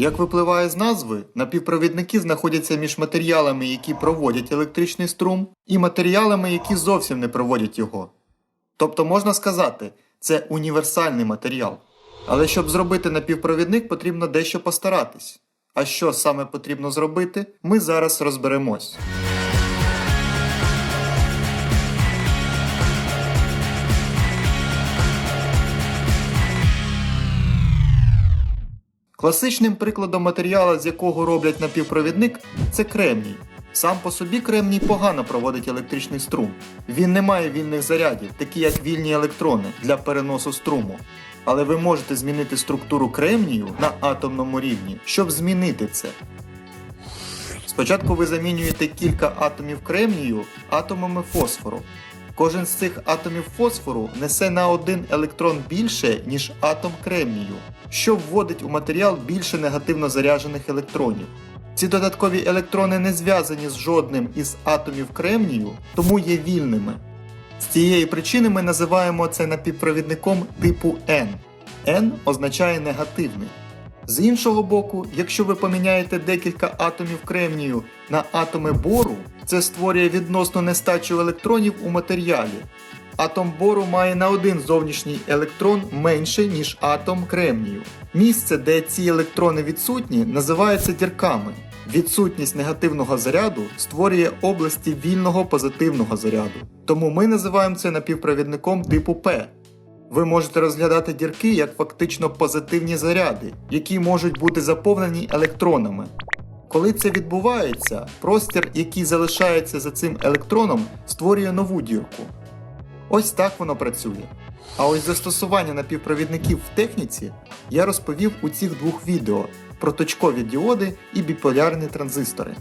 Як випливає з назви, напівпровідники знаходяться між матеріалами, які проводять електричний струм, і матеріалами, які зовсім не проводять його. Тобто можна сказати, це універсальний матеріал. Але щоб зробити напівпровідник, потрібно дещо постаратись. А що саме потрібно зробити, ми зараз розберемось. Класичним прикладом матеріала, з якого роблять напівпровідник, це кремній. Сам по собі кремній погано проводить електричний струм. Він не має вільних зарядів, такі як вільні електрони для переносу струму. Але ви можете змінити структуру кремнію на атомному рівні, щоб змінити це. Спочатку ви замінюєте кілька атомів кремнію атомами фосфору. Кожен з цих атомів фосфору несе на один електрон більше, ніж атом кремнію, що вводить у матеріал більше негативно заряджених електронів. Ці додаткові електрони не зв'язані з жодним із атомів кремнію, тому є вільними. З цієї причини ми називаємо це напівпровідником типу N. N означає негативний. З іншого боку, якщо ви поміняєте декілька атомів кремнію на атоми бору, це створює відносну нестачу електронів у матеріалі. Атом бору має на один зовнішній електрон менше, ніж атом кремнію. Місце, де ці електрони відсутні, називається дірками. Відсутність негативного заряду створює області вільного позитивного заряду. Тому ми називаємо це напівпровідником типу П. Ви можете розглядати дірки як фактично позитивні заряди, які можуть бути заповнені електронами. Коли це відбувається, простір, який залишається за цим електроном, створює нову дірку. Ось так воно працює. А ось застосування напівпровідників в техніці я розповів у цих двох відео про точкові діоди і біполярні транзистори.